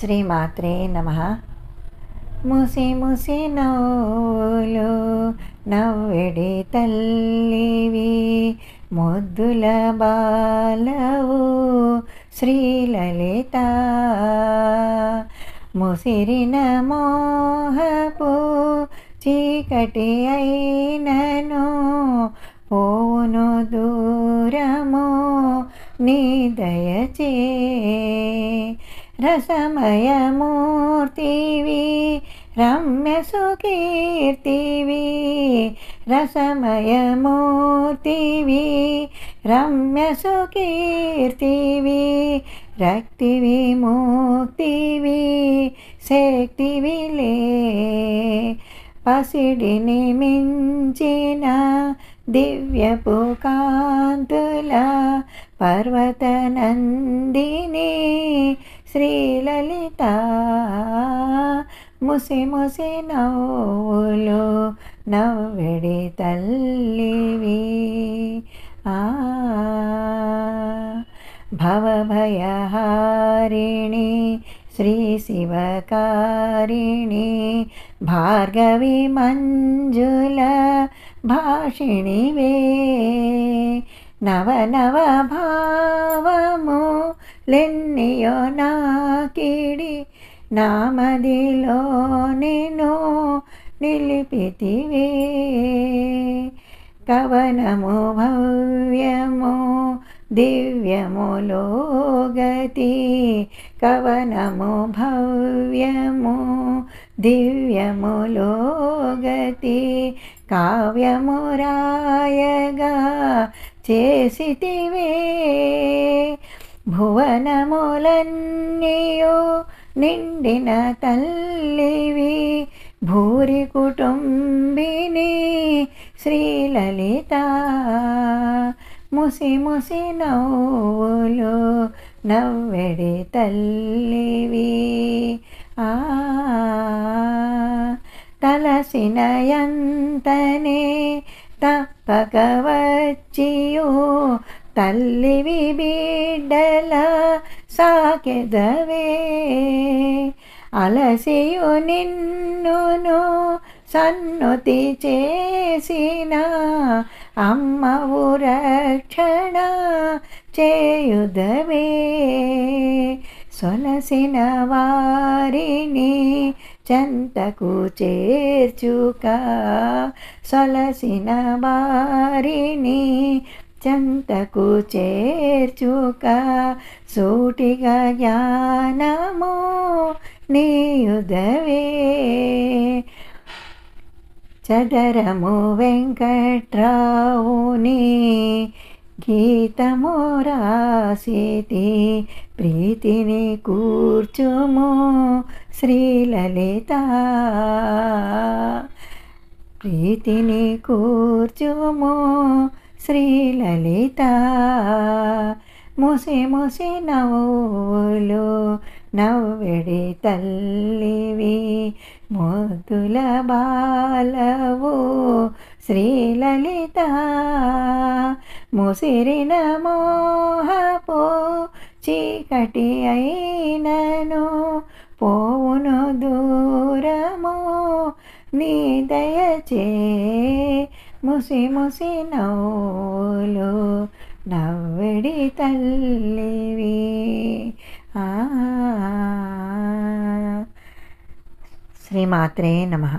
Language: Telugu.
శ్రీమాత్రే నమ. ముసి ముసి నవ్వులు నవ్వెడి తల్లివి ముద్దుల బాలవు శ్రీలలిత. ముసిరిన మోహపు చీకటి అయినను పోవును దూరము నీ దయచే రసమయమూర్తివి రమ్యసుకీర్తివి రసమయమూర్తివి రమ్యసుకీర్తివి రక్తివి రక్తి విముక్తివి శక్తివిలే పసిడిని మించిన దివ్యపు కాంతుల పర్వతనందిని శ్రీలలిత ముసి ముసి నవ్వులు నవ్వెడి తల్లివి. ఆ భవభయహారిణి శ్రీ శివకారిణి భార్గవి మంజుల భాషిణివే. నవ నవ భావము లెన్నియో నాకిడి నామదిలో నేను నిలిపితివే. కవనము భవ్యము దివ్యములో గతి కవనము భవ్యము దివ్యములో గతి కావ్యము రాయగా చేసితివే. భువనములన్నీయో నిండిన తల్లివి భూరి కుటుంబిని శ్రీలలిత. ముసి ముసి నవ్వులు నవ్వెడి తల్లివి. ఆ తలసిన ఎంతనే తప్పక వచ్చియో తల్లివి బిడ్డల సాకెదవే. అలసియు నిన్నును సన్నుతి చేసిన అమ్మవు రక్షణ చేయుదవే. సొలసిన వారిని చెంతకు చేర్చుక సొలసిన వారిని చెంతకు చేర్చుక సూటిగా జ్ఞానము నీయుదవే. చదరము వెంకట్రావుని గీతము రాసితి ప్రీతిని కూర్చుము శ్రీలలిత. ప్రీతిని కూర్చుము శ్రీలలిత ముసి ముసి నవ్వులు నవ్వెడి తల్లివి ముద్దుల బాలవు శ్రీలలిత ముసిరిన మోహపు చీకటి అయినను పోవును దూరము నీ దయచే ముసి ముసి నవ్వులు నవ్వెడి తల్లివి. శ్రీమాత్రే నమః.